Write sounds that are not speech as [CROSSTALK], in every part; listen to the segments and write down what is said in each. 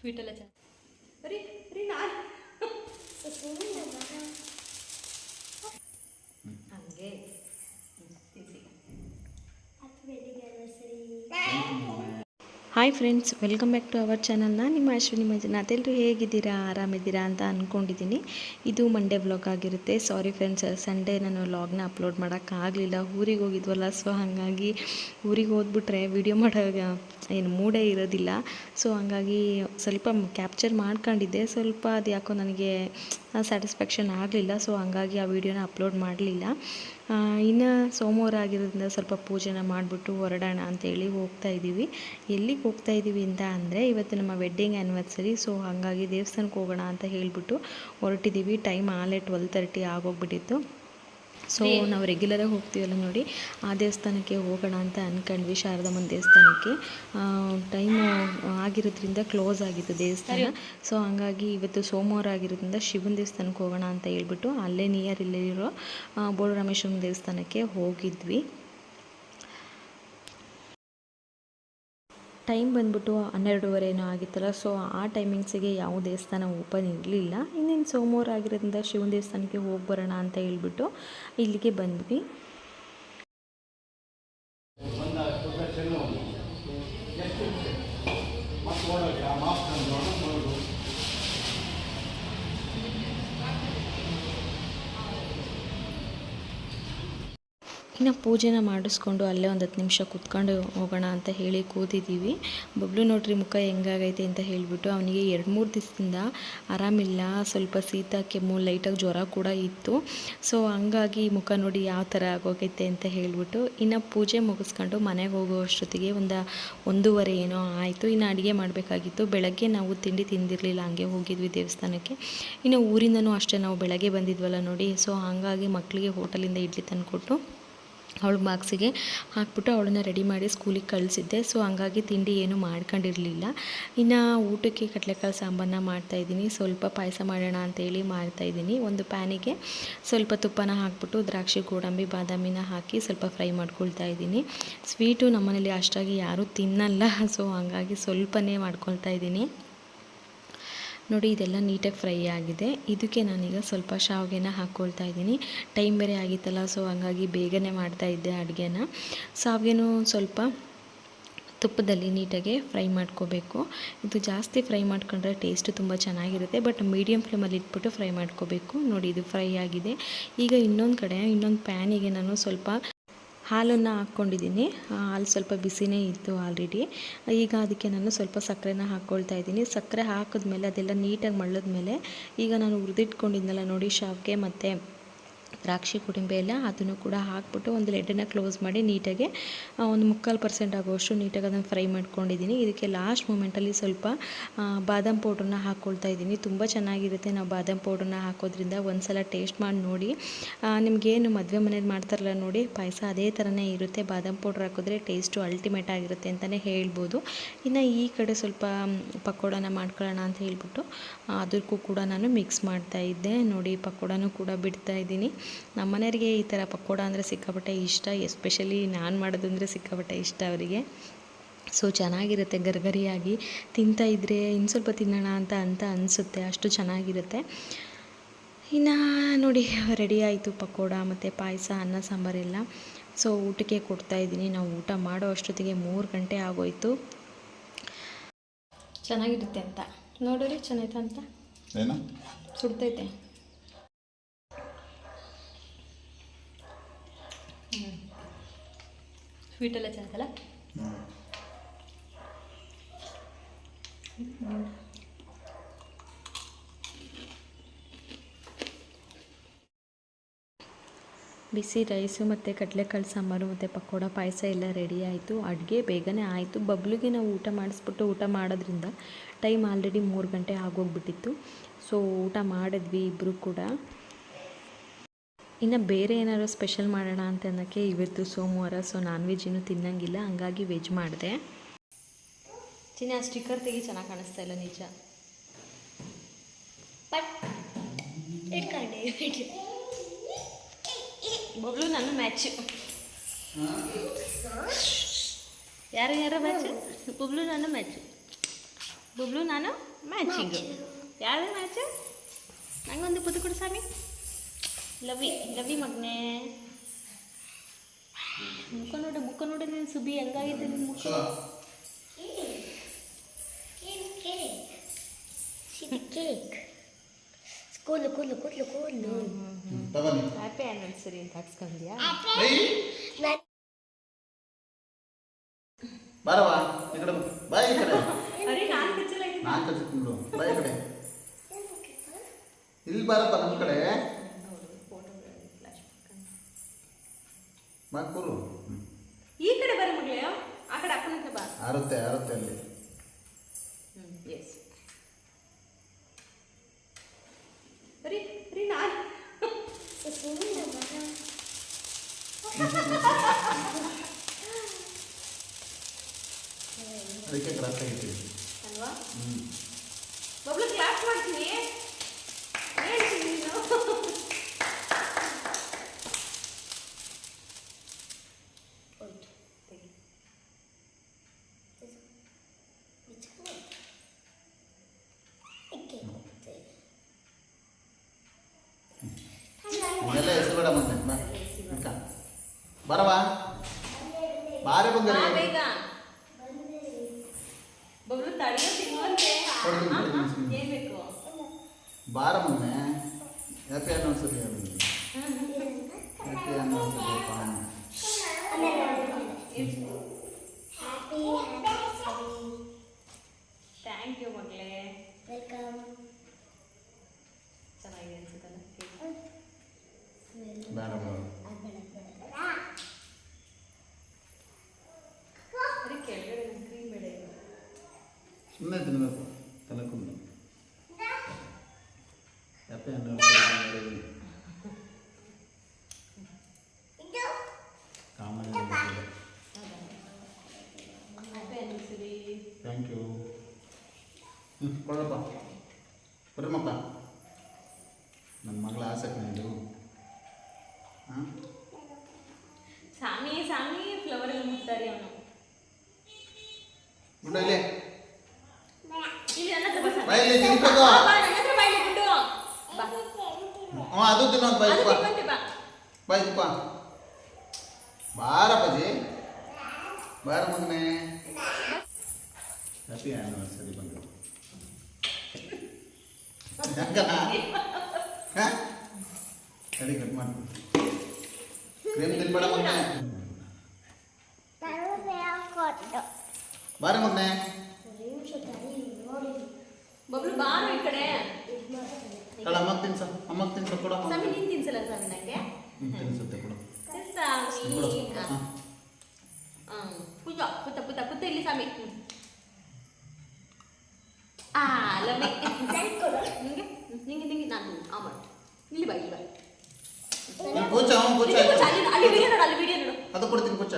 ಸ್ವೀಟೆಲ್ಲ ಚೆನ್ನಾಗಿ ಬರೀ ಬರೀ ನಾನು. ಹಂಗೆ. Hi friends welcome back to our channel ನಾನು ನಿಮ್ಮ ಅಶ್ವಿನಿ ಮಂಜುನಾಥ್. ಎಲ್ಲರೂ ಹೇಗಿದ್ದೀರಾ? ಆರಾಮಿದ್ದೀರಾ ಅಂತ ಅಂದ್ಕೊಂಡಿದ್ದೀನಿ ಇದು ಮಂಡೇ ವ್ಲಾಗ್ ಆಗಿರುತ್ತೆ. ಸಾರಿ ಫ್ರೆಂಡ್ಸ್ ಸಂಡೇ ನಾನು ವ್ಲಾಗ್ನ ಅಪ್ಲೋಡ್ ಮಾಡೋಕ್ಕಾಗಲಿಲ್ಲ ಊರಿಗೆ ಹೋಗಿದ್ವಲ್ಲ ಸೊ ಹಾಗಾಗಿ ಊರಿಗೆ ಹೋದ್ಬಿಟ್ರೆ ವಿಡಿಯೋ ಮಾಡೋ ಏನು ಮೂಡೇ ಇರೋದಿಲ್ಲ. ಸೊ ಹಂಗಾಗಿ ಸ್ವಲ್ಪ ಕ್ಯಾಪ್ಚರ್ ಮಾಡ್ಕೊಂಡಿದ್ದೆ. ಸ್ವಲ್ಪ ಅದು ಯಾಕೋ ನನಗೆ ಸ್ಯಾಟಿಸ್ಫ್ಯಾಕ್ಷನ್ ಆಗಲಿಲ್ಲ. ಸೊ ಹಂಗಾಗಿ ಆ ವಿಡಿಯೋನ ಅಪ್ಲೋಡ್ ಮಾಡಲಿಲ್ಲ. ಇನ್ನು ಸೋಮವಾರ ಆಗಿರೋದ್ರಿಂದ ಸ್ವಲ್ಪ ಪೂಜೆನ ಮಾಡಿಬಿಟ್ಟು ಹೊರಡೋಣ ಅಂತೇಳಿ ಹೋಗ್ತಾ ಇದ್ದೀವಿ. ಎಲ್ಲಿಗೆ ಹೋಗ್ತಾ ಇದ್ದೀವಿ ಅಂತ ಅಂದರೆ ಇವತ್ತು ನಮ್ಮ ವೆಡ್ಡಿಂಗ್ ಆ್ಯನಿವರ್ಸರಿ ಸೊ ಹಾಗಾಗಿ ದೇವಸ್ಥಾನಕ್ಕೆ ಹೋಗೋಣ ಅಂತ ಹೇಳಿಬಿಟ್ಟು ಹೊರಟಿದ್ದೀವಿ. ಟೈಮ್ ಆಲೇ ಟ್ವೆಲ್ ತರ್ಟಿ ಆಗೋಗ್ಬಿಟ್ಟಿತ್ತು ಸೊ ನಾವು ರೆಗ್ಯುಲರಾಗಿ ಹೋಗ್ತೀವಲ್ಲ ನೋಡಿ ಆ ದೇವಸ್ಥಾನಕ್ಕೆ ಹೋಗೋಣ ಅಂತ ಅಂದ್ಕೊಂಡ್ವಿ ಶಾರದಮ್ಮನ ದೇವಸ್ಥಾನಕ್ಕೆ. ಟೈಮು ಆಗಿರೋದ್ರಿಂದ ಕ್ಲೋಸ್ ಆಗಿತ್ತು ದೇವಸ್ಥಾನ. ಸೊ ಹಂಗಾಗಿ ಇವತ್ತು ಸೋಮವಾರ ಆಗಿರೋದ್ರಿಂದ ಶಿವನ ದೇವಸ್ಥಾನಕ್ಕೆ ಹೋಗೋಣ ಅಂತ ಹೇಳ್ಬಿಟ್ಟು ಅಲ್ಲೇ ನಿಯರ್ ಇಲ್ಲಿರೋ ಬೋಳು ರಾಮೇಶ್ವರನ ದೇವಸ್ಥಾನಕ್ಕೆ ಹೋಗಿದ್ವಿ. ಟೈಮ್ ಬಂದ್ಬಿಟ್ಟು ಹನ್ನೆರಡೂವರೆ ಏನೋ ಆಗಿತ್ತಲ್ಲ, ಸೊ ಆ ಟೈಮಿಂಗ್ಸಿಗೆ ಯಾವ ದೇವಸ್ಥಾನ ಓಪನ್ ಇರಲಿಲ್ಲ. ಇನ್ನೇನು ಸೋಮವಾರ ಆಗಿರೋದ್ರಿಂದ ಶಿವನ ದೇವಸ್ಥಾನಕ್ಕೆ ಹೋಗಿ ಬರೋಣ ಅಂತ ಹೇಳ್ಬಿಟ್ಟು ಇಲ್ಲಿಗೆ ಬಂದ್ವಿ. ಇನ್ನು ಪೂಜೆನ ಮಾಡಿಸ್ಕೊಂಡು ಅಲ್ಲೇ ಒಂದು ಹತ್ತು ನಿಮಿಷ ಕೂತ್ಕೊಂಡು ಹೋಗೋಣ ಅಂತ ಹೇಳಿ ಕೂತಿದ್ದೀವಿ ಬಬ್ಲು ನೋಡ್ರಿ ಮುಖ ಹೆಂಗಾಗೈತೆ ಅಂತ ಹೇಳಿಬಿಟ್ಟು ಅವನಿಗೆ ಎರಡು ಮೂರು ದಿವಸದಿಂದ ಆರಾಮಿಲ್ಲ. ಸ್ವಲ್ಪ ಶೀತ, ಕೆಮ್ಮು, ಲೈಟಾಗಿ ಜ್ವರ ಕೂಡ ಇತ್ತು. ಸೊ ಹಂಗಾಗಿ ಮುಖ ನೋಡಿ ಯಾವ ಥರ ಆಗೋಗೈತೆ ಅಂತ ಹೇಳಿಬಿಟ್ಟು ಇನ್ನು ಪೂಜೆ ಮುಗಿಸ್ಕೊಂಡು ಮನೆಗೆ ಹೋಗೋ ಅಷ್ಟೊತ್ತಿಗೆ ಒಂದು ಒಂದೂವರೆ ಏನೋ ಆಯಿತು. ಇನ್ನು ಅಡುಗೆ ಮಾಡಬೇಕಾಗಿತ್ತು. ಬೆಳಗ್ಗೆ ನಾವು ತಿಂಡಿ ತಿಂದಿರಲಿಲ್ಲ. ಹಂಗೆ ಹೋಗಿದ್ವಿ ದೇವಸ್ಥಾನಕ್ಕೆ. ಇನ್ನು ಊರಿಂದನೂ ಅಷ್ಟೇ ನಾವು ಬೆಳಗ್ಗೆ ಬಂದಿದ್ವಲ್ಲ ನೋಡಿ. ಸೊ ಹಂಗಾಗಿ ಮಕ್ಕಳಿಗೆ ಹೋಟೆಲಿಂದ ಇಡ್ಲಿ ತಂದುಕೊಟ್ಟು ಅವಳ ಮಾರ್ಕ್ಸಿಗೆ ಹಾಕ್ಬಿಟ್ಟು ಅವಳನ್ನ ರೆಡಿ ಮಾಡಿ ಸ್ಕೂಲಿಗೆ ಕಳಿಸಿದ್ದೆ. ಸೊ, ಹಂಗಾಗಿ ತಿಂಡಿ ಏನು ಮಾಡ್ಕೊಂಡಿರಲಿಲ್ಲ. ಇನ್ನು ಊಟಕ್ಕೆ ಕಡಲೆಕಾಳು ಸಾಂಬಾರನ್ನ ಮಾಡ್ತಾಯಿದ್ದೀನಿ ಸ್ವಲ್ಪ ಪಾಯಸ ಮಾಡೋಣ ಅಂತೇಳಿ ಮಾಡ್ತಾಯಿದ್ದೀನಿ ಒಂದು ಪ್ಯಾನಿಗೆ ಸ್ವಲ್ಪ ತುಪ್ಪನ ಹಾಕ್ಬಿಟ್ಟು ದ್ರಾಕ್ಷಿ, ಗೋಡಂಬಿ, ಬಾದಾಮಿನ ಹಾಕಿ ಸ್ವಲ್ಪ ಫ್ರೈ ಮಾಡ್ಕೊಳ್ತಾ ಇದ್ದೀನಿ. ಸ್ವೀಟು ನಮ್ಮನೇಲಿ ಅಷ್ಟಾಗಿ ಯಾರೂ ತಿನ್ನಲ್ಲ. ಸೊ, ಹಂಗಾಗಿ ಸ್ವಲ್ಪನೇ ಮಾಡ್ಕೊಳ್ತಾ ಇದ್ದೀನಿ. ನೋಡಿ, ಇದೆಲ್ಲ ನೀಟಾಗಿ ಫ್ರೈ ಆಗಿದೆ. ಇದಕ್ಕೆ ನಾನೀಗ ಸ್ವಲ್ಪ ಶಾವಿಗೆನ ಹಾಕ್ಕೊಳ್ತಾ ಇದ್ದೀನಿ. ಟೈಮ್ ಬೇರೆ ಆಗಿತ್ತಲ್ಲ, ಸೊ ಹಂಗಾಗಿ ಬೇಗನೆ ಮಾಡ್ತಾ ಇದ್ದೆ ಅಡುಗೆನ. ಶಾವಿಗೆನೂ ಸ್ವಲ್ಪ ತುಪ್ಪದಲ್ಲಿ ನೀಟಾಗಿ ಫ್ರೈ ಮಾಡ್ಕೋಬೇಕು. ಇದು ಜಾಸ್ತಿ ಫ್ರೈ ಮಾಡ್ಕೊಂಡ್ರೆ ಟೇಸ್ಟು ತುಂಬ ಚೆನ್ನಾಗಿರುತ್ತೆ, ಬಟ್ ಮೀಡಿಯಮ್ ಫ್ಲೇಮಲ್ಲಿ ಇಟ್ಬಿಟ್ಟು ಫ್ರೈ ಮಾಡ್ಕೋಬೇಕು. ನೋಡಿ, ಇದು ಫ್ರೈ ಆಗಿದೆ. ಈಗ ಇನ್ನೊಂದು ಕಡೆ, ಇನ್ನೊಂದು ಪ್ಯಾನಿಗೆ ನಾನು ಸ್ವಲ್ಪ ಹಾಲನ್ನು ಹಾಕ್ಕೊಂಡಿದ್ದೀನಿ. ಹಾಲು ಸ್ವಲ್ಪ ಬಿಸಿನೇ ಇತ್ತು ಆಲ್ರೆಡಿ ಈಗ ಅದಕ್ಕೆ ನಾನು ಸ್ವಲ್ಪ ಸಕ್ಕರೆನ ಹಾಕ್ಕೊಳ್ತಾ ಇದ್ದೀನಿ. ಸಕ್ಕರೆ ಹಾಕಿದ್ಮೇಲೆ ಅದೆಲ್ಲ ನೀಟಾಗಿ ಮಳ್ಳದ್ಮೇಲೆ ಈಗ ನಾನು ಹುರಿದಿಟ್ಕೊಂಡಿದ್ನಲ್ಲ ನೋಡಿ, ಶಾವಿಗೆ ಮತ್ತು ದ್ರಾಕ್ಷಿ ಕುಡಿಂಬೆ ಎಲ್ಲ ಅದನ್ನು ಕೂಡ ಹಾಕ್ಬಿಟ್ಟು ಒಂದು ಲೆಡ್ಡನ್ನು ಕ್ಲೋಸ್ ಮಾಡಿ ನೀಟಾಗಿ ಒಂದು ಮುಕ್ಕಾಲು ಪರ್ಸೆಂಟ್ ಆಗುವಷ್ಟು ನೀಟಾಗಿ ಅದನ್ನು ಫ್ರೈ ಮಾಡ್ಕೊಂಡಿದ್ದೀನಿ. ಇದಕ್ಕೆ ಲಾಸ್ಟ್ ಮೂಮೆಂಟಲ್ಲಿ ಸ್ವಲ್ಪ ಬಾದಾಮ್ ಪೌಡ್ರನ್ನ ಹಾಕ್ಕೊಳ್ತಾ ಇದ್ದೀನಿ. ತುಂಬ ಚೆನ್ನಾಗಿರುತ್ತೆ ನಾವು ಬಾದಾಮ್ ಪೌಡ್ರನ್ನ ಹಾಕೋದ್ರಿಂದ. ಒಂದು ಸಲ ಟೇಸ್ಟ್ ಮಾಡಿ ನೋಡಿ. ನಿಮಗೇನು ಮದುವೆ ಮನೇಲಿ ಮಾಡ್ತಾರಲ್ಲ ನೋಡಿ, ಪಾಯಸ ಅದೇ ಥರನೇ ಇರುತ್ತೆ. ಬಾದಾಮ್ ಪೌಡ್ರ್ ಹಾಕಿದ್ರೆ ಟೇಸ್ಟು ಅಲ್ಟಿಮೇಟ್ ಆಗಿರುತ್ತೆ ಅಂತಲೇ ಹೇಳ್ಬೋದು. ಇನ್ನು ಈ ಕಡೆ ಸ್ವಲ್ಪ ಪಕೋಡನ ಮಾಡ್ಕೊಳ್ಳೋಣ ಅಂತ ಹೇಳ್ಬಿಟ್ಟು ಅದಕ್ಕೂ ಕೂಡ ನಾನು ಮಿಕ್ಸ್ ಮಾಡ್ತಾ ಇದ್ದೆ. ನೋಡಿ, ಪಕೋಡನೂ ಕೂಡ ಬಿಡ್ತಾ ಇದ್ದೀನಿ. ನಮ್ಮ ಮನೆಯವರಿಗೆ ಈ ಥರ ಪಕೋಡ ಅಂದರೆ ಸಿಕ್ಕಾಪಟ್ಟೆ ಇಷ್ಟ ಎಸ್ಪೆಷಲಿ ನಾನು ಮಾಡೋದಂದರೆ ಸಿಕ್ಕಾಪಟ್ಟೆ ಇಷ್ಟ ಅವರಿಗೆ. ಸೊ ಚೆನ್ನಾಗಿರುತ್ತೆ ಗರ್ಗರಿಯಾಗಿ. ತಿಂತಾ ಇದ್ದರೆ ಇನ್ನು ಸ್ವಲ್ಪ ತಿನ್ನೋಣ ಅಂತ ಅಂತ ಅನಿಸುತ್ತೆ ಅಷ್ಟು ಚೆನ್ನಾಗಿರುತ್ತೆ. ಇನ್ನು ನೋಡಿ ರೆಡಿ ಆಯಿತು ಪಕೋಡ ಮತ್ತು ಪಾಯಸ ಅನ್ನ ಸಾಂಬಾರೆಲ್ಲ ಸೊ ಊಟಕ್ಕೆ ಕೊಡ್ತಾಯಿದ್ದೀನಿ ನಾವು ಊಟ ಮಾಡೋ ಅಷ್ಟೊತ್ತಿಗೆ ಮೂರು ಗಂಟೆ ಆಗೋಯ್ತು. ಚೆನ್ನಾಗಿರುತ್ತೆ ಅಂತ. ನೋಡಿರಿ ಚೆನ್ನಾಯ್ತಾ ಅಂತ? ಸುಡ್ತೈತೆ. ಸ್ವೀಟೆಲ್ಲ ಚೆನ್ನಾಗಲ್ಲ ಬಿಸಿ ರೈಸು ಮತ್ತು ಕಡಲೆಕಾಳು ಸಾಂಬಾರು ಮತ್ತು ಪಕೋಡ ಪಾಯಸ ಎಲ್ಲ ರೆಡಿ ಆಯಿತು. ಅಡುಗೆ ಬೇಗನೆ ಆಯಿತು. ಬಬ್ಲಿಗೆ ನಾವು ಊಟ ಮಾಡಿಸ್ಬಿಟ್ಟು ಊಟ ಮಾಡೋದ್ರಿಂದ ಟೈಮ್ ಆಲ್ರೆಡಿ ಮೂರು ಗಂಟೆ ಆಗೋಗ್ಬಿಟ್ಟಿತ್ತು. ಸೊ ಊಟ ಮಾಡಿದ್ವಿ ಇಬ್ಬರು ಕೂಡ. ಇನ್ನು ಬೇರೆ ಏನಾದ್ರು ಸ್ಪೆಷಲ್ ಮಾಡೋಣ ಅಂತ ಅನ್ನೋಕ್ಕೆ ಇವತ್ತು ಸೋಮವಾರ ಸೊ ನಾನ್ ವೆಜ್ ಇನ್ನೂ ತಿನ್ನಂಗಿಲ್ಲ, ಹಂಗಾಗಿ ವೆಜ್ ಮಾಡಿದೆ. ಚಿನ್ನ ಸ್ಟಿಕ್ಕರ್ ತೆಗಿ, ಚೆನ್ನಾಗಿ ಕಾಣಿಸ್ತಾ ಇಲ್ಲ ನಿಜ. ಬಬ್ಲು, ನಾನು ಮ್ಯಾಚ್ ಯಾರು ಯಾರು ಮ್ಯಾಚ್ ಬಬ್ಲು, ನಾನು ಮ್ಯಾಚ್ ಬಬ್ಲು, ನಾನು ಮ್ಯಾಚಿಂಗು ಯಾರು ಮ್ಯಾಚ್ ನಂಗೊಂದು ಪುದು ಕೊಡು ಸ್ವಾಮಿ. ಲವಿ ಲವಿ ಮಗ್ನೇ. ಮುಖ ನೋಡು ಮುಖ ನೋಡು ನೀನು ಸುಬಿ ಹೆಂಗಾಗಿದೆ ನಿನ್ನ ಮುಖ? ಕೇಕ್ ಕೇಕ್ ಸಿಡಿ ಕೇಕ್ ಕೂಲು ಕೂಲು ಕೂಲು ಕೂಲು ತಗೊಳ್ಳಿ. ಹ್ಯಾಪಿ ಆ್ಯನಿವರ್ಸರಿ ಅಂತ ಹಾಕ್ಸ್ಕೊಂಡ್ಯಾ? ಬರವಾ ಈ ಕಡೆ ಬಾ. ಬಾ ಈ ಕಡೆ. ಅರೆ ನಾನು ಕಚ್ಚಲ ನಾಲ್ಕು ಕಚ್ಚಿಕೊಂಡು ಬಾ ಈ ಕಡೆ. ಇಲ್ಲಿ ಬರಪ್ಪ ನಮ್ಮ ಕಡೆ. ಬಾ ಕೂರು ಈ ಕಡೆ ಬರ ಮಗಳೇ ಆ ಕಡೆ ಹತ್ರ ಬಾ. ಅರುತ್ತೆ ಅರುತ್ತೆ ಅಲ್ಲಿ ಹ್ಞೂ ಎಸ್ ರೀ ರೀ ನಾನು ಅದಕ್ಕೆ ಕ್ರಾಸ್ ಆಗಿರ್ತೀವಿ ಅಲ್ವಾ ಹ್ಞೂ ಬಬ್ಲು ಕ್ಲಾಸ್ ಮಾಡ್ತೀನಿ ಹೇಳ್ತೀನಿ ನೀನು ಹೋಯ್ತು ಇದೆಲ್ಲ ಹೆಸರು ಬೇಡ ಮತ್ತೆ ಬಾ ಅಕ್ಕ. ಬಾರವಾ ಬಾರಿ ಬಾ ಬಂದರೆ ಬೇಗ ಬಬ್ಲು ತಡೆಯೋ ತಿನ್ನುವಂತೆ ಕೊಡ್ತೀನಿ, ಕೊಡ್ತೀನಿ, ಸುಮ್ನೆ. ಏನ್ ಬೇಕು ಬಾರ ಮೊನ್ನೆ ಹ್ಯಾಪಿ ಅನ್ನೋನ್ಸರಿ ಹೇಳಿ happy anniversary happy thank you ಮಗಳೇ ವೆಲ್ಕಮ್ ಚೆನ್ನಾಗಿದೆ ಅನ್ಸುತ್ತಲ್ಲ ಬೇಡ ಬೇಡ ಅದೇ ಕೆಳಗಡೆ ಕ್ರೀಮ್ ಬೇಡ ಇಲ್ಲ ಸುಮ್ಮನೆ ತಿನ್ನಬೇಕು ತಲೆ ಕುಂದು happy anniversary come on happy anniversary thank you ಹ್ಞೂ ಕೊಡಪ್ಪ ಕೊಡ್ರಮ್ಮಪ್ಪ ನನ್ನ ಮಗಳ ಆಸಕ್ತಿ ಇದು ಹಾಂ ಸಾಮಿ ಸಾಮಿ ಫ್ಲವರ್ ಎಲ್ಲ ಮುಟ್ತಾರೆ ಅವನು ಬಿಡು ಇಲ್ಲಿ ಇಲ್ಲಿ ನನ್ನ ಹತ್ರ ಬಾ ಸಾಮಿ. ಬಾಯಲ್ಲಿ ತಿನ್ಬೇಕು ಬಾ, ಬಾ, ನನ್ನ ಹತ್ರ ಬಾ ಇಲ್ಲಿ ಬಿಡು. ಬಾ. ಹ್ಞೂ ಅದು ತಿನ್ನೋದು ಅದು ಬಾಯ್ತಪ್ಪ ತಿನ್ನುವಂತೆ ಬಾ. ಬಾಯ್ತಪ್ಪ ಬಾರಪ್ಪಾಜಿ ಬಾರ ಮಗನೇ ಹ್ಯಾಪಿ ಆ್ಯನಿವರ್ಸರಿ ಬಂದು ಯಾಕಣ್ಣ ಹಾಂ ಸರಿ ಕಟ್ ಮಾಡ್ತೀನಿ ಕ್ರೀಮ್ ತಿನ್ಬೇಡ ಮಗನೇ ಬಾರ ಮಗನೇ ಬಬ್ಲು ಬಾರು ಈ ಕಡೆ. ಅಲ್ಲ ಅಮ್ಮ ತಿನ್ಸ ಅಮ್ಮ ತಿನ್ಸ ಕೊಡ ಸಾಮಿ ನೀನ್ ತಿನ್ಸಲ್ಲ ಸಾಮಿ ನಂಗೆ? ತಿನ್ಸುತ್ತೆ ಕೊಡು. ಕೂತ್ಕೋ, ಕೂತ ಕೂತ ಕೂತ ಇಲ್ಲಿ ಸಾಮಿ ಹ್ಮ್. ಆ ಲಮ್ಮಿ ನಿಂಗೆ ನಿಂಗೆ ನಿಂಗೆ ನಾನು ಆ ಮಾಡು. ಇಲ್ಲಿ ಬಾ ಇಲ್ಲಿ ಬಾ. ಕೂಚ ಅವ್ನು ಕೂಚ ಇಲ್ಲಿ ಅಲ್ಲಿ ವಿಡಿಯೋ ನೋಡು ಅಲ್ಲಿ ವಿಡಿಯೋ ನೋಡು. ಅದು ಕೊಡ್ತೀನಿ ಕೂಚ.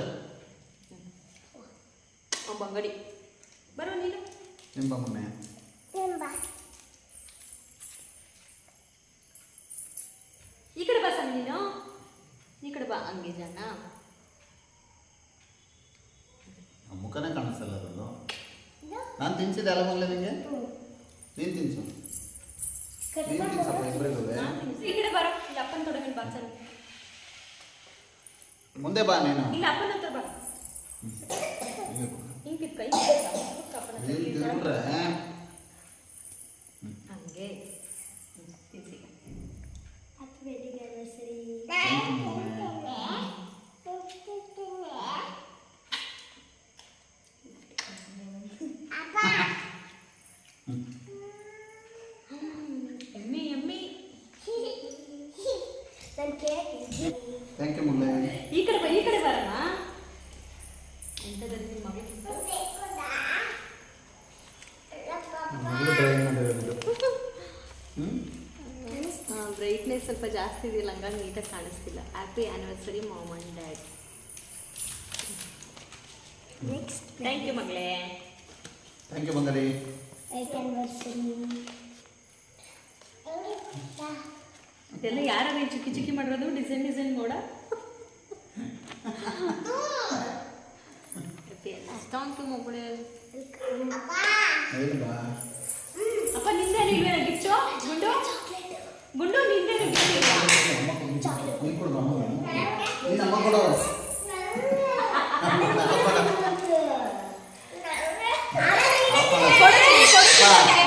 ಒಬ್ಬ ಅಂಗಡಿ ಬರೋ ನೀನು. ನಿಂಬ ಮೊನ್ನೆ ಈ ಕಡೆ ಬಾ ಸಾಮಿ ನೀನು? ಈ ಕಡೆ ಬಾ ಹಂಗೆ ಜನ. ಆ ಮುಖನೇ ಕಾಣಿಸಲ್ಲ ಅದನ್ನು ನಾನು ತಿನ್ಸಿದೆ ಅಲ್ಲ ಮಗಳೇ ನಿಂಗೆ? ನೀನು ತಿನ್ಸು. ನೀನು ತಿನ್ಸಪ್ಪ ಇಬ್ಬರಿಗೂ ಈ ಕಡೆ ಬರೋ ಇಲ್ಲಿ ಅಪ್ಪನ ತೊಡೆ ಮೇಲೆ ಬಾ ಸರ್. ಮುಂದೆ ಬಾ ನೀನು. ಇಲ್ಲ ಅಪ್ಪನ ಹತ್ರ ಬಾ. ಹಿಂಗೆ ಕೈ ಅಪ್ಪನ ಹತ್ರ ಇಲ್ಲಿ ಇಲ್ಲಿ ತಿನ್ಬಿಟ್ರೆ ಹಂಗೆ ಹ್ಮ್, ತಿನ್ಸಿ ಎಮ್ಮಿ ಎಮ್ಮಿ ಥ್ಯಾಂಕ್ ಯು ಮಗಳೇ ಈ ಕಡೆ ಬಾ ಈ ಕಡೆ ಬರಮ್ಮ ಎಂಥದ್ರಲ್ಲಿ ನಿಮ್ಮ ಡ್ರಾಯಿಂಗ್ ಮಾಡಿರೋದು. ಹ್ಞೂ ಬ್ರೈಟ್ನೆಸ್ ಸ್ವಲ್ಪ ಜಾಸ್ತಿ ಇದೆಯಲ್ಲ ಹಂಗಾಗಿ ನೀಟಾಗಿ ಕಾಣಿಸ್ತಿಲ್ಲ. Happy anniversary mom and dad next thank you ಮಗಳೇ. ಥ್ಯಾಂಕ್ ಯು ಬಂಗಾರಿ ಇದೆಲ್ಲ ಯಾರೇ ಚುಕ್ಕಿ ಚಿಕ್ಕಿ ಮಾಡಿರೋದು? ಡಿಸೈನ್ ಡಿಸೈನ್ ನೋಡ ಅಷ್ಟೊಂದು ಯು ಅಪ್ಪ ಬಾ ಇಲ್ವೇನೋ ಗಿಚ್ಚು? ಗುಂಡು? ಗುಂಡು ನಿಂದೆ ಅಮ್ಮ ಕೊಡು. ನೀನ್ ಕೊಡು ಅಮ್ಮ ನೀನು ಅಮ್ಮ ಕೊಡು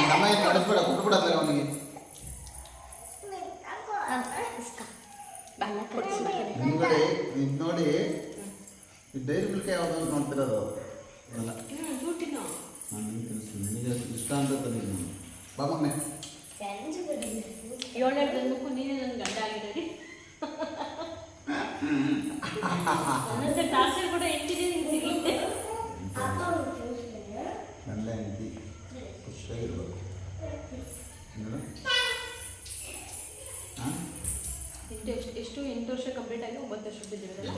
ಅಮ್ಮ ಏನು ಕಳಿಸ್ಬೇಡ ಕೊಟ್ಬಿಡಲ್ಲ ಅವನಿಗೆ ಹಿಂದ್ಗಡೆ ಇದು ನೋಡಿ ಈ ಡೈರಿ ಮಿಲ್ಕ್ ಯಾವ್ದು ನೋಡ್ತಿರೋದು? ನಾನು ತಿನ್ನಿಸ್ತೀನಿ? ನಿನಗೆ ಇಷ್ಟ ಅಂತ ನಾನು. ಮಗನೆ ಏಳನೇ ಗಂಡಕ್ಕೂ ನೀನೇ ನನ್ನ ಗಂಡ ಆಗಿದ್ದೀರಿ ಟಾರ್ಚರ್ ಕೂಡ ಎಷ್ಟಿದೆ ವರ್ಷ ಬಿದ್ದಿರೋದಲ್ಲ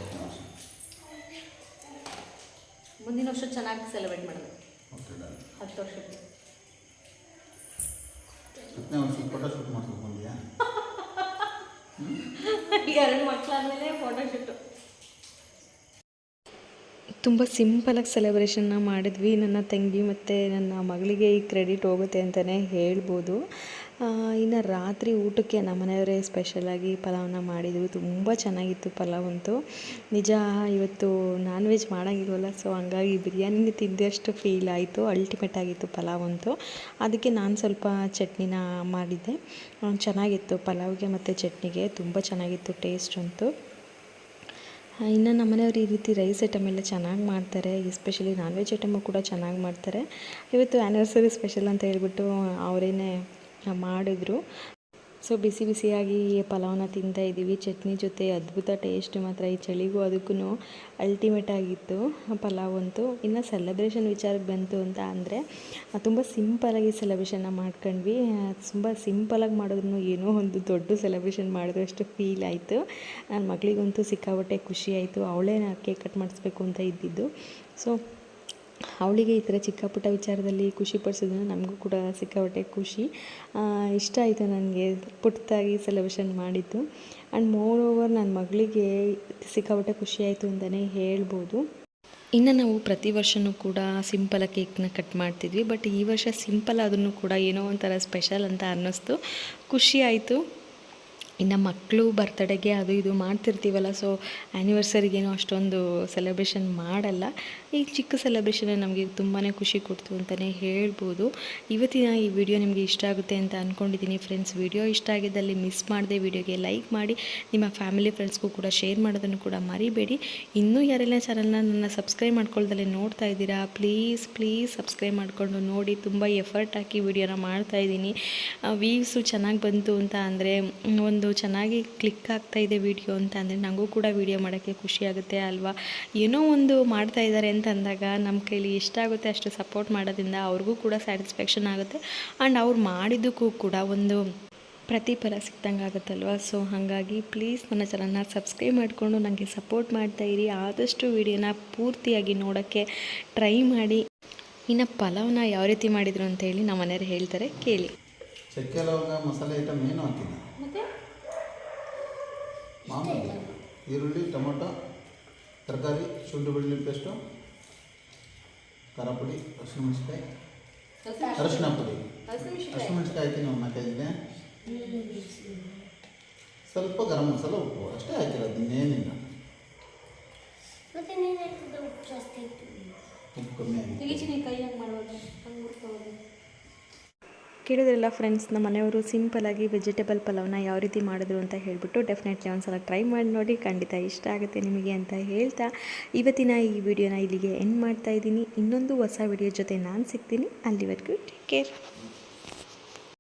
ಮುಂದಿನ ವರ್ಷ ಚೆನ್ನಾಗಿ ಸೆಲೆಬ್ರೇಟ್ ಡನ್ ಹತ್ತು ವರ್ಷಕ್ಕೆ. [LAUGHS] ಎರಡು ಮಕ್ಕಳಾದ್ಮೇಲೆ ಫೋಟೋ ಶೂಟು ತುಂಬ ಸಿಂಪಲಾಗಿ ಸೆಲೆಬ್ರೇಷನ್ನ ಮಾಡಿದ್ವಿ. ನನ್ನ ತಂಗಿ ಮತ್ತು ನನ್ನ ಮಗಳಿಗೆ ಈ ಕ್ರೆಡಿಟ್ ಹೋಗುತ್ತೆ ಅಂತಲೇ ಹೇಳ್ಬೋದು. ಇನ್ನು ರಾತ್ರಿ ಊಟಕ್ಕೆ ನಮ್ಮ ಮನೆಯವರೇ ಸ್ಪೆಷಲಾಗಿ ಪಲಾವ್ನ ಮಾಡಿದರು ತುಂಬ ಚೆನ್ನಾಗಿತ್ತು ಪಲಾವ್ ಅಂತೂ. ನಿಜ, ಇವತ್ತು ನಾನ್ ವೆಜ್ ಮಾಡೋಂಗಿಲ್ವಲ್ಲ ಸೊ ಹಂಗಾಗಿ ಬಿರಿಯಾನಿನೇ ತಿಂದಷ್ಟು ಫೀಲ್ ಆಯಿತು. ಅಲ್ಟಿಮೇಟ್ ಆಗಿತ್ತು ಪಲಾವ್ ಅಂತೂ. ಅದಕ್ಕೆ ನಾನು ಸ್ವಲ್ಪ ಚಟ್ನಿನ ಮಾಡಿದ್ದೆ. ಚೆನ್ನಾಗಿತ್ತು ಪಲಾವ್ಗೆ ಮತ್ತು ಚಟ್ನಿಗೆ. ತುಂಬ ಚೆನ್ನಾಗಿತ್ತು ಟೇಸ್ಟ್ ಅಂತೂ. ಇನ್ನು ನಮ್ಮನೆಯವರು ಈ ರೀತಿ ರೈಸ್ ಐಟಮ್ ಎಲ್ಲ ಚೆನ್ನಾಗಿ ಮಾಡ್ತಾರೆ. ಎಸ್ಪೆಷಲಿ ನಾನ್ ವೆಜ್ ಐಟಮು ಕೂಡ ಚೆನ್ನಾಗಿ ಮಾಡ್ತಾರೆ. ಇವತ್ತು ಆ್ಯನಿವರ್ಸರಿ ಸ್ಪೆಷಲ್ ಅಂತ ಹೇಳ್ಬಿಟ್ಟು ಅವರೇನೆ ಮಾಡಿದ್ರು. ಸೊ ಬಿಸಿ ಬಿಸಿಯಾಗಿ ಪಲಾವ್ನ ತಿಂತಾ ಇದ್ದೀವಿ. ಚಟ್ನಿ ಜೊತೆ ಅದ್ಭುತ ಟೇಸ್ಟ್ ಮಾತ್ರ ಈ ಚಳಿಗೂ ಅದಕ್ಕೂ ಅಲ್ಟಿಮೇಟ್ ಆಗಿತ್ತು ಪಲಾವ್ ಅಂತೂ. ಇನ್ನು ಸೆಲೆಬ್ರೇಷನ್ ವಿಚಾರಕ್ಕೆ ಬಂತು ಅಂತ ಅಂದರೆ ತುಂಬ ಸಿಂಪಲಾಗಿ ಸೆಲೆಬ್ರೇಷನ್ನ ಮಾಡ್ಕೊಂಡ್ವಿ. ತುಂಬ ಸಿಂಪಲಾಗಿ ಮಾಡಿದ್ರು ಏನೋ ಒಂದು ದೊಡ್ಡ ಸೆಲೆಬ್ರೇಷನ್ ಮಾಡಿದ್ರಷ್ಟು ಫೀಲ್ ಆಯಿತು. ನನ್ನ ಮಗಳಿಗಂತೂ ಸಿಕ್ಕಾಪಟ್ಟೆ ಖುಷಿ ಆಯಿತು. ಅವಳೇ ಕೇಕ್ ಕಟ್ ಮಾಡಿಸ್ಬೇಕು ಅಂತ ಇದ್ದಿದ್ದು. ಸೊ ಅವಳಿಗೆ ಈ ಥರ ಚಿಕ್ಕ ಪುಟ್ಟ ವಿಚಾರದಲ್ಲಿ ಖುಷಿ ಪಡಿಸೋದನ್ನ ನಮಗೂ ಕೂಡ ಸಿಕ್ಕಾಪಟ್ಟೆ ಖುಷಿ. ಇಷ್ಟ ಆಯಿತು ನನಗೆ. ಪುಟ್ಟದಾಗಿ ಸೆಲೆಬ್ರೇಷನ್ ಮಾಡಿದ್ದು. ಆ್ಯಂಡ್ ಮೋರ್ ಓವರ್ ನನ್ನ ಮಗಳಿಗೆ ಸಿಕ್ಕಾಪಟ್ಟೆ ಖುಷಿ ಆಯಿತು ಅಂತಲೇ ಹೇಳ್ಬೋದು. ಇನ್ನು ನಾವು ಪ್ರತಿ ವರ್ಷವೂ ಕೂಡ ಸಿಂಪಲ್ ಕೇಕ್ನ ಕಟ್ ಮಾಡ್ತಿದ್ವಿ. ಬಟ್ ಈ ವರ್ಷ ಸಿಂಪಲ್ ಆದ್ರೂ ಕೂಡ ಏನೋ ಒಂಥರ ಸ್ಪೆಷಲ್ ಅಂತ ಅನ್ನಿಸ್ತು. ಖುಷಿ ಆಯಿತು. ಇನ್ನು ಮಕ್ಕಳು ಬರ್ತಡೇಗೆ ಅದು ಇದು ಮಾಡ್ತಿರ್ತೀವಲ್ಲ ಸೊ ಆ್ಯನಿವರ್ಸರಿಗೇನು ಅಷ್ಟೊಂದು ಸೆಲೆಬ್ರೇಷನ್ ಮಾಡಲ್ಲ. ಈ ಚಿಕ್ಕ ಸೆಲೆಬ್ರೇಷನ್ ನಮಗೆ ತುಂಬಾ ಖುಷಿ ಕೊಡ್ತು ಅಂತಲೇ ಹೇಳ್ಬೋದು. ಇವತ್ತಿನ ಈ ವಿಡಿಯೋ ನಿಮಗೆ ಇಷ್ಟ ಆಗುತ್ತೆ ಅಂತ ಅಂದ್ಕೊಂಡಿದ್ದೀನಿ ಫ್ರೆಂಡ್ಸ್ ವಿಡಿಯೋ ಇಷ್ಟ ಆಗಿದ್ದಲ್ಲಿ ಮಿಸ್ ಮಾಡದೆ ವಿಡಿಯೋಗೆ ಲೈಕ್ ಮಾಡಿ. ನಿಮ್ಮ ಫ್ಯಾಮಿಲಿ ಫ್ರೆಂಡ್ಸ್ಗೂ ಕೂಡ ಶೇರ್ ಮಾಡೋದನ್ನು ಕೂಡ ಮರಿಬೇಡಿ. ಇನ್ನೂ ಯಾರೆಲ್ಲ ಚಾನಲ್ನ ನನ್ನ ಸಬ್ಸ್ಕ್ರೈಬ್ ಮಾಡ್ಕೊಳ್ದಲ್ಲೇ ನೋಡ್ತಾ ಇದ್ದೀರಾ ಪ್ಲೀಸ್ ಪ್ಲೀಸ್ ಸಬ್ಸ್ಕ್ರೈಬ್ ಮಾಡಿಕೊಂಡು ನೋಡಿ. ತುಂಬ ಎಫರ್ಟ್ ಹಾಕಿ ವಿಡಿಯೋನ ಮಾಡ್ತಾ ಇದ್ದೀನಿ. ವ್ಯೂಸು ಚೆನ್ನಾಗಿ ಬಂತು ಅಂತ ಅಂದರೆ ಒಂದು ಚೆನ್ನಾಗಿ ಕ್ಲಿಕ್ ಆಗ್ತಾ ಇದೆ ವಿಡಿಯೋ ಅಂತ ಅಂದರೆ ನನಗೂ ಕೂಡ ವಿಡಿಯೋ ಮಾಡೋಕ್ಕೆ ಖುಷಿ ಆಗುತ್ತೆ ಅಲ್ವಾ? ಏನೋ ಒಂದು ಮಾಡ್ತಾ ಇದ್ದಾರೆ ಅಂತ ಅಂದಾಗ ನಮ್ಮ ಕೈಲಿ ಎಷ್ಟಾಗುತ್ತೆ ಅಷ್ಟು ಸಪೋರ್ಟ್ ಮಾಡೋದ್ರಿಂದ ಅವ್ರಿಗೂ ಕೂಡ ಸ್ಯಾಟಿಸ್ಫ್ಯಾಕ್ಷನ್ ಆಗುತ್ತೆ. ಆ್ಯಂಡ್ ಅವ್ರು ಮಾಡಿದ್ದಕ್ಕೂ ಕೂಡ ಒಂದು ಪ್ರತಿಫಲ ಸಿಕ್ದಂಗೆ ಆಗುತ್ತಲ್ವ ಸೊ ಹಾಗಾಗಿ ಪ್ಲೀಸ್ ನನ್ನ ಚಾನಲ್ನ ಸಬ್ಸ್ಕ್ರೈಬ್ ಮಾಡಿಕೊಂಡು ನನಗೆ ಸಪೋರ್ಟ್ ಮಾಡ್ತಾ ಇರಿ. ಆದಷ್ಟು ವಿಡಿಯೋನ ಪೂರ್ತಿಯಾಗಿ ನೋಡೋಕ್ಕೆ ಟ್ರೈ ಮಾಡಿ. ಇನ್ನು ಪಲಾವ್ನ ಯಾವ ರೀತಿ ಮಾಡಿದರು ಅಂತ ಹೇಳಿ ನಮ್ಮ ಮನೆಯವ್ರು ಹೇಳ್ತಾರೆ ಕೇಳಿ. ಚಕ್ಕೆ ಲವಂಗ ಮಸಾಲೆ ಐಟಮ್ ಏನು ಹಾಕಿಲ್ಲ? ಮತ್ತು? ಮಾಮೂಲಿ ಈರುಳ್ಳಿ ಟೊಮೊಟೊ ತರಕಾರಿ ಶುಂಠಿ ಬೆಳ್ಳುಳ್ಳಿ ಪೇಸ್ಟು ಖಾರ ಪುಡಿ ಹಸಿಮೆಣಸಿನ್ಕಾಯಿ ಅರಶಿನ ಪುಡಿ. ಹಸಿಮೆಣಸಿನ್ಕಾಯಿ ಹಾಕಿನಿ ಒಂದು ನಾಲ್ಕೈದಿದೆ ಸ್ವಲ್ಪ ಗರಂ ಮಸಾಲ ಉಪ್ಪು ಅಷ್ಟೇ ಹಾಕಿರೋದು ಇನ್ನೇನಿಲ್ಲ. ಉಪ್ಪು ಕಮ್ಮಿ ಆಗಿದೆ ತೆಗಿಚಿನಿ ಕೈ ಹಂಗೆ ಮಾಡೋದು ಹಂಗೆ ಹುರ್ಕೋದು ಕೇಳಿದ್ರಲ್ಲ ಫ್ರೆಂಡ್ಸ್ ನಮ್ಮ ಮನೆಯವರು ಸಿಂಪಲಾಗಿ ವೆಜಿಟೇಬಲ್ ಪಲಾವ್ನ ಯಾವ ರೀತಿ ಮಾಡಿದ್ರು ಅಂತ ಹೇಳಿಬಿಟ್ಟು ಡೆಫಿನೆಟ್ಲಿ ಒಂದು ಸಲ ಟ್ರೈ ಮಾಡಿ ನೋಡಿ, ಖಂಡಿತ ಇಷ್ಟ ಆಗುತ್ತೆ ನಿಮಗೆ ಅಂತ ಹೇಳ್ತಾ ಇವತ್ತಿನ ಈ ವಿಡಿಯೋನ ಇಲ್ಲಿಗೆ ಎಂಡ್ ಮಾಡ್ತಾ ಇದ್ದೀನಿ. ಇನ್ನೊಂದು ಹೊಸ ವಿಡಿಯೋ ಜೊತೆ ನಾನು ಸಿಗ್ತೀನಿ. ಅಲ್ಲಿವರೆಗೂ ಟೇಕ್ ಕೇರ್